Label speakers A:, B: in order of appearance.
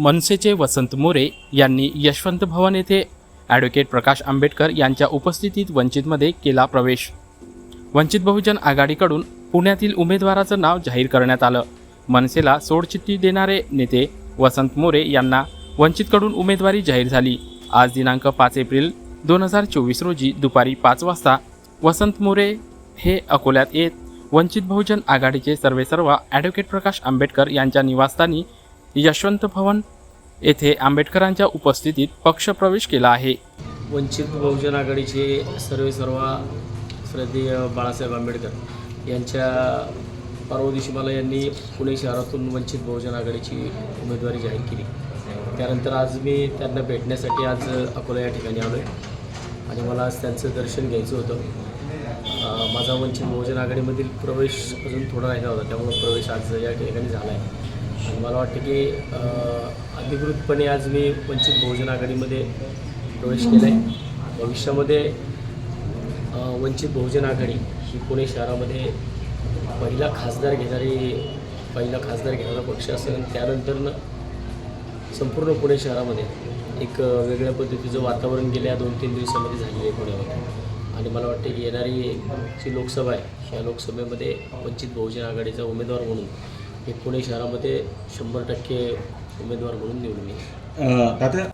A: मनसेचे वसंत मोरे यांनी यशवंत भवन येथे ॲडव्होकेट प्रकाश आंबेडकर यांच्या उपस्थितीत वंचितमध्ये केला प्रवेश. वंचित बहुजन आघाडीकडून पुण्यातील उमेदवाराचं नाव जाहीर करण्यात आलं. मनसेला सोडचिठ्ठी देणारे नेते वसंत मोरे यांना वंचितकडून उमेदवारी जाहीर झाली. आज दिनांक पाच एप्रिल दोन हजार चोवीस रोजी दुपारी पाच वाजता वसंत मोरे हे अकोल्यात येत वंचित बहुजन आघाडीचे सर्वेसर्वा ॲडव्होकेट प्रकाश आंबेडकर यांच्या निवासस्थानी यशवंत भवन येथे आंबेडकरांच्या उपस्थितीत पक्षप्रवेश केला आहे.
B: वंचित बहुजन आघाडीचे सर्वे सर्वा श्रद्धेय बाळासाहेब आंबेडकर यांच्या परवा दिवशी मला यांनी पुणे शहरातून वंचित बहुजन आघाडीची उमेदवारी जाहीर केली. त्यानंतर आज मी त्यांना भेटण्यासाठी आज अकोला या ठिकाणी आलो आहे आणि मला आज त्यांचं दर्शन घ्यायचं होतं. माझा वंचित बहुजन आघाडीमधील प्रवेश अजून थोडा राहिला होता. त्यामुळे प्रवेश आज या ठिकाणी झाला आहे. मला वाटतं की अधिकृतपणे आज मी वंचित बहुजन आघाडीमध्ये प्रवेश केला आहे भविष्यामध्ये वंचित बहुजन आघाडी ही पुणे शहरामध्ये पहिला खासदार घेणारी पहिला खासदार घेणारा पक्ष असेल त्यानंतरनं संपूर्ण पुणे शहरामध्ये एक वेगळ्या पद्धतीचं वातावरण गेल्या दोन तीन दिवसामध्ये झालेलं आहे पुण्यामध्ये. आणि मला वाटते की येणारी जी लोकसभा आहे या लोकसभेमध्ये वंचित बहुजन आघाडीचा उमेदवार म्हणून हे पुणे शहरामध्ये शंभर टक्के उमेदवार म्हणून निवडून येईल.